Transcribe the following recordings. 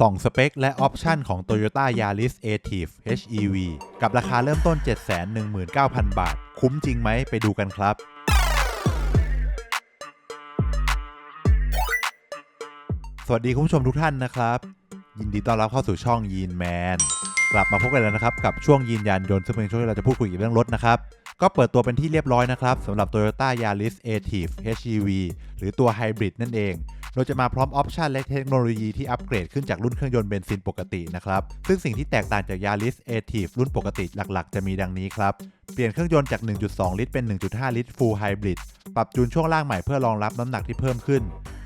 ส่องสเปค และออปชันของ Toyota Yaris Active HEV กับราคาเริ่มต้น 719,000 บาท คุ้มจริงไหมไปดูกันครับสวัสดีคุณผู้ชมทุกท่านนะครับ ยินดีต้อนรับเข้าสู่ช่องยีนแมนกลับมาพบกันแล้วนะครับ กับช่วงยีนยานยนต์ซึ่งเป็นช่วงที่เราจะพูดคุยเกี่ยวกับเรื่องรถนะครับ ก็เปิดตัวเป็นที่เรียบร้อยนะครับสำหรับ Toyota Yaris Ative HEV หรือตัว Hybrid นั่นเอง โดยจะมาพร้อมออปชันและเทคโนโลยีที่อัปเกรดขึ้นจากรุ่นเครื่องยนต์เบนซินปกตินะครับ ซึ่งสิ่งที่แตกต่างจาก Yaris Active รุ่นปกติหลักๆ จะมีดังนี้ครับ เปลี่ยนเครื่องยนต์จาก 1.2 ลิตรเป็น 1.5 ลิตร Full Hybrid ปรับจูนช่วงล่างใหม่เพื่อรองรับน้ำหนักที่เพิ่มขึ้น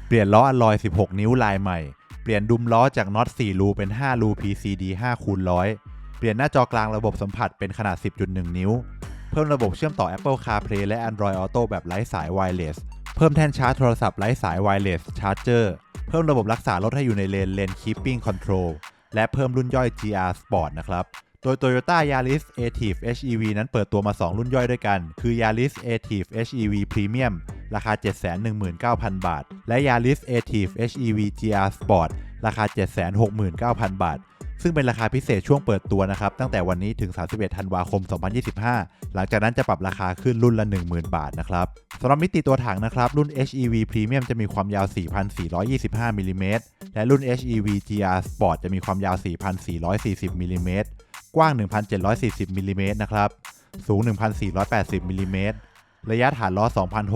เปลี่ยนล้ออลลอย 16 นิ้วลายใหม่ เปลี่ยนดุมล้อจากน็อต 4 รูเป็น 5 รู PCD 5คูณ100 เปลี่ยนหน้าจอกลางระบบสัมผัสเป็นขนาด 10.1 นิ้ว เพิ่มระบบเชื่อมต่อ Apple CarPlay และ Android Auto แบบไร้สาย Wireless เพิ่มแท่นชาร์จโทรศัพท์ไร้สายไวเลสชาร์จเจอร์เพิ่มระบบรักษารถให้อยู่ในเลนเลนคีปปิ้งคอนโทรลและเพิ่มรุ่นย่อย GR Sport นะครับ โดย Toyota Yaris Active HEV นั้นเปิดตัวมา 2 รุ่นย่อยด้วยกัน คือ Yaris Active HEV Premium ราคา 719,000 บาท และ Yaris Active HEV GR Sport ราคา 769,000 บาท ซึ่งเป็นราคาพิเศษช่วงเปิดตัวนะครับ ตั้งแต่วันนี้ถึง 31 ธันวาคม 2025 หลังจากนั้นจะปรับราคาขึ้นรุ่นละ 10,000 บาทนะครับสำหรับมิติตัวถังนะครับ รุ่น HEV Premium จะมีความยาว 4,425มิลลิเมตรและรุ่น HEV GR Sport จะมีความยาว 4,440มิลลิเมตรกว้าง 1,740มิลลิเมตรนะครับ สูง 1,480มิลลิเมตรระยะฐานล้อ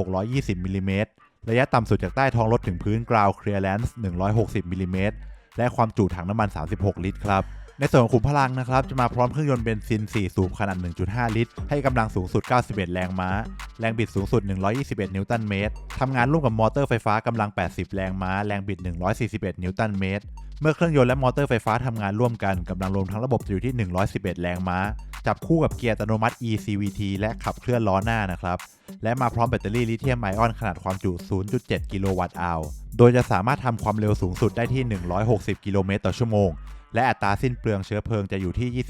2,620มิลลิเมตรระยะต่ำสุดจากใต้ท้องรถถึงพื้น ground clearance 160มิลลิเมตร และความจุถังน้ำมัน 36 ลิตรครับในส่วนของขุมพลังนะครับจะมาพร้อมเครื่องยนต์เบนซิน 4 สูบขนาด 1.5 ลิตร ให้กำลังสูงสุด 91 แรงม้า แรงบิดสูงสุด 121 นิวตันเมตรทำงานร่วมกับมอเตอร์ไฟฟ้ากำลัง 80 แรงม้า แรงบิด 141 นิวตันเมตร เมื่อเครื่องยนต์และมอเตอร์ไฟฟ้าทำงานร่วมกันกำลังรวมทั้งระบบจะอยู่ที่ 111 แรงม้า จับคู่กับเกียร์อัตโนมัติ eCVT และขับเคลื่อนล้อหน้านะครับ และมาพร้อมแบตเตอรี่ลิเธียมไอออนขนาดความจุ 0.7 กิโลวัตต์อาวโดยจะสามารถทำความเร็วสูงสุดได้ที่ 160 กิโลเมตรต่อชั่วโมง และอัตราสิ้นเปลืองเชื้อเพลิงจะอยู่ที่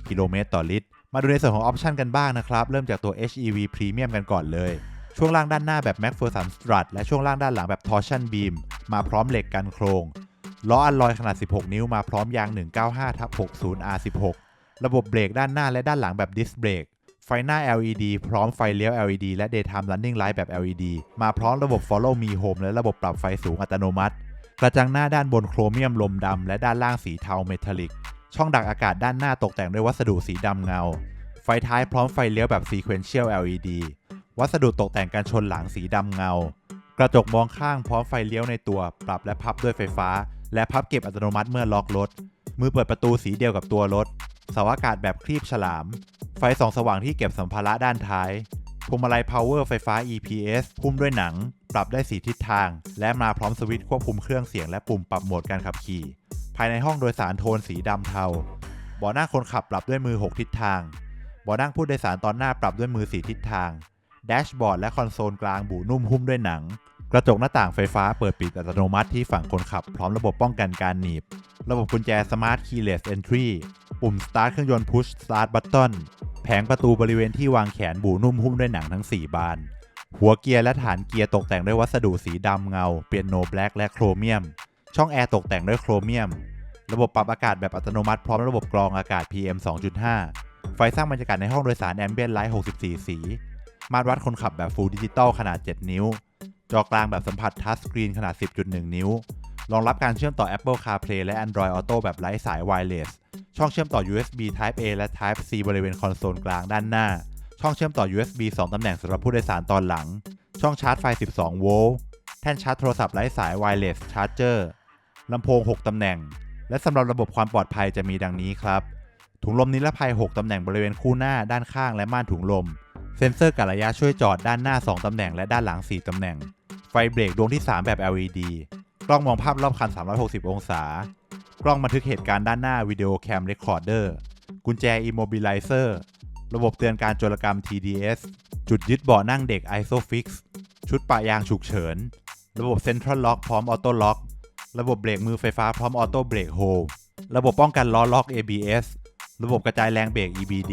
29.4 กิโลเมตรต่อลิตร มาดูในส่วนของออปชันกันบ้างนะครับ เริ่มจากตัว HEV Premium กันก่อนเลย ช่วงล่างด้านหน้าแบบ MacPherson Strut และช่วงล่างด้านหลังแบบ Torsion Beam มาพร้อมเหล็กกันโครงล้ออัลลอยขนาด 16 นิ้วมาพร้อมยาง 195/60 R16 ระบบเบรกด้านหน้าและด้านหลังแบบดิสเบรกไฟหน้า LED พร้อมไฟเลี้ยว LED และ Daytime Running Light แบบ LED มาพร้อมระบบ Follow Me Home และระบบปรับไฟสูงอัตโนมัติ กระจังหน้าด้านบนโครเมียมลมดำและด้านล่างสีเทาเมทัลลิก ช่องดักอากาศด้านหน้าตกแต่งด้วยวัสดุสีดำเงา ไฟท้ายพร้อมไฟเลี้ยวแบบ Sequential LED วัสดุตกแต่งการชนหลังสีดำเงา กระจกมองข้างพร้อมไฟเลี้ยวในตัว ปรับและพับด้วยไฟฟ้า และพับเก็บอัตโนมัติเมื่อล็อกรถ มือเปิดประตูสีเดียวกับตัวรถ เสาอากาศแบบครีบฉลาม ไฟสองสว่างที่เก็บสัมภาระด้านท้ายพวงมาลัย power ไฟฟ้า EPS หุ้มด้วยหนัง ปรับได้สีทิศทาง และมาพร้อมสวิตช์ควบคุมเครื่องเสียงและปุ่มปรับโหมดการขับขี่ ภายในห้องโดยสารโทนสีดำเทาเบาะนั่งคนขับปรับด้วยมือ 6 ทิศทางเบาะนั่งผู้โดยสารตอนหน้าปรับด้วยมือ 4 ทิศทางแดชบอร์ดและคอนโซลกลางบูนุ่มหุ้มด้วยหนัง กระจกหน้าต่างไฟฟ้าเปิดปิดอัตโนมัติที่ฝั่งคนขับ พร้อมระบบป้องกันการหนีบ ระบบกุญแจ Smart Keyless Entry ปุ่ม Start เครื่องยนต์ Push Start Button แผงประตูบริเวณที่วางแขนบูนุ่มหุ้มด้วยหนังทั้ง 4 บาน หัวเกียร์และฐานเกียร์ตกแต่งด้วยวัสดุสีดำเงา เปียโนแบล็กและโครเมียม ช่องแอร์ตกแต่งด้วยโครเมียม ระบบปรับอากาศแบบอัตโนมัติพร้อมระบบกรองอากาศ PM 2.5 ไฟสร้างบรรยากาศในห้องโดยสาร Ambient Light 64 สี มาตรวัดคนขับแบบ Full Digital ขนาด 7 นิ้ว จอกลางแบบสัมผัสทัชสกรีนขนาด 10.1 นิ้ว รองรับการเชื่อมต่อ Apple CarPlay และ Android Auto แบบไร้สาย Wireless ช่องเชื่อมต่อ USB Type A และ Type C บริเวณคอนโซลกลางด้านหน้า ช่องเชื่อมต่อ USB 2 ตำแหน่งสำหรับผู้โดยสารตอนหลัง ช่องชาร์จไฟ 12 โวลต์ แท่นชาร์จโทรศัพท์ไร้สาย Wireless Charger ลำโพง 6 ตำแหน่ง และสำหรับระบบความปลอดภัยจะมีดังนี้ครับ ถุงลมนิรภัย 6 ตำแหน่งบริเวณคู่หน้า ด้านข้างและม่านถุงลม เซ็นเซอร์กะระยะช่วยจอดด้านหน้า 2 ตำแหน่งและด้านหลัง 4 ตำแหน่ง ไฟเบรกดวงที่ 3 แบบ LED กล้องมองภาพรอบคัน 360 องศา กล้องบันทึกเหตุการณ์ด้านหน้าวิดีโอแคมเรคคอร์เดอร์กุญแจ Immobilizer ระบบเตือนการโจรกรรม TDS จุดยึดเบาะนั่งเด็ก ISOFIX ชุดปะยางฉุกเฉิน ระบบ Central Lock พร้อม Auto Lock ระบบเบรกมือไฟฟ้าพร้อม Auto Brake Hold ระบบป้องกันล้อล็อก ABS ระบบกระจายแรงเบรก EBD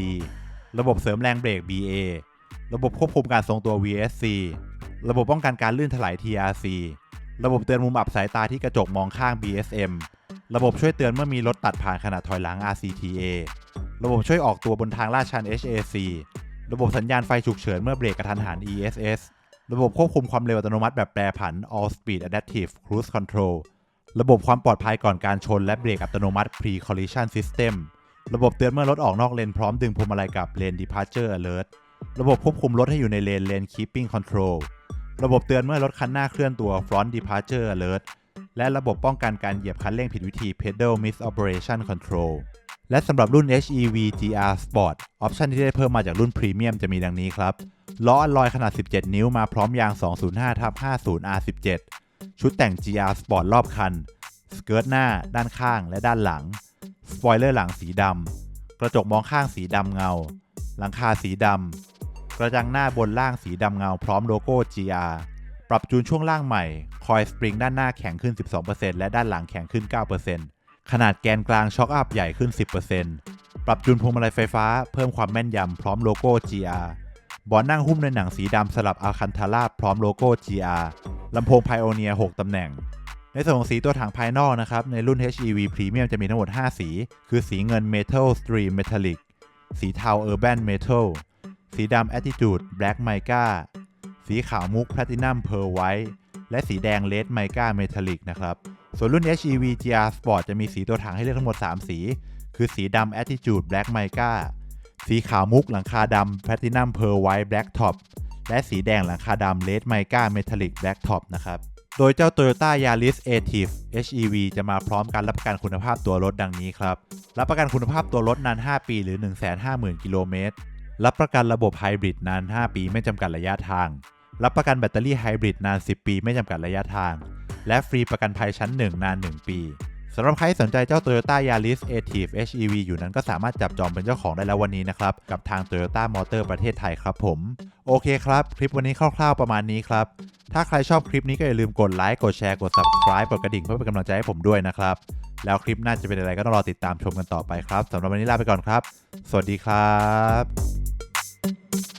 ระบบเสริมแรงเบรก BA ระบบควบคุมการทรงตัว VSC ระบบป้องกันการลื่นถลาย TRC ระบบเตือนมุมอับสายตาที่กระจกมองข้าง BSM ระบบช่วยเตือนเมื่อมีรถตัดผ่านขณะถอยหลัง RCTA ระบบช่วยออกตัวบนทางลาดชัน HAC ระบบสัญญาณไฟฉุกเฉินเมื่อเบรกกระทันหัน ESS ระบบควบคุมความเร็วอัตโนมัติแบบแปรผัน All Speed Adaptive Cruise Control ระบบความปลอดภัยก่อนการชนและเบรกอัตโนมัติ Pre Collision System ระบบเตือนเมื่อรถออกนอกเลนพร้อมดึงพวงมาลัยกับ Lane Departure Alert ระบบควบคุมรถให้อยู่ในเลน Lane Keeping Control ระบบเตือนเมื่อรถคันหน้าเคลื่อนตัว Front Departure Alert และระบบป้องกันการเหยียบคันเร่งผิดวิธี Pedal Miss Operation Control และสำหรับรุ่น HEV GR Sport ออปชันที่ได้เพิ่มมาจากรุ่นพรีเมียมจะมีดังนี้ครับ ล้ออลลอยขนาด 17 นิ้วมาพร้อมยาง 205ทับ50 R17 ชุดแต่ง GR Sport รอบคัน สเกิร์ตหน้า ด้านข้างและด้านหลัง สปอยเลอร์หลังสีดำ กระจกมองข้างสีดำเงา หลังคาสีดำ กระจังหน้าบนล่างสีดำเงาพร้อมโลโก้ GR ปรับจูนช่วงล่างใหม่ คอยสปริงด้านหน้าแข็งขึ้น 12%และด้านหลังแข็งขึ้น 9%ขนาดแกนกลางช็อคอัพใหญ่ขึ้น 10%ปรับจูนพวงมาลัยไฟฟ้าเพิ่มความแม่นยำพร้อมโลโก้ GR บาะนั่งหุ้มในหนังสีดำสลับอัลคันทาร่าพร้อมโลโก้ GR ลำโพง Pioneer 6ตำแหน่ง ในส่วนของสีตัวถังภายนอกนะครับ ในรุ่น HEV Premium จะมีทั้งหมด 5 สี คือสีเงิน Metal Stream Metallic สีเทา Urban Metal สีดำ Attitude Black Mica สีขาวมุก Platinum Pearl White และสีแดง Red Mica Metallic นะครับ ส่วนรุ่น HEV GR Sport จะมีสีตัวถังให้เลือกทั้งหมด 3 สี คือสีดำ Attitude Black Mica สีขาวมุกหลังคาดำ Platinum Pearl White Black Top และสีแดงหลังคาดำ Red Mica Metallic Black Top นะครับ โดยเจ้า Toyota Yaris Active HEV จะมาพร้อมการรับประกันคุณภาพตัวรถดังนี้ครับ รับประกันคุณภาพตัวรถนาน 5 ปีหรือ 150,000 กิโลเมตร รับประกันระบบไฮบริดนาน 5 ปีไม่จำกัดระยะทาง รับประกันแบตเตอรี่ไฮบริดนาน 10 ปีไม่จำกัดระยะทาง และฟรีประกันภัยชั้น 1 นาน 1 ปีสำหรับใครสนใจเจ้า Toyota Yaris Active HEV อยู่นั้นก็สามารถจับจองเป็นเจ้าของได้แล้ววันนี้นะครับ กับทาง Toyota Motor ประเทศไทยครับผม โอเคครับ คลิปวันนี้คร่าวๆประมาณนี้ครับ ถ้าใครชอบคลิปนี้ก็อย่าลืมกดไลค์กดแชร์กด subscribe กดกระดิ่งเพื่อเป็นกำลังใจให้ผมด้วยนะครับ แล้วคลิปหน้าจะเป็นอะไรก็ต้องรอติดตามชมกันต่อไปครับสำหรับวันนี้ลาไปก่อนครับ สวัสดีครับ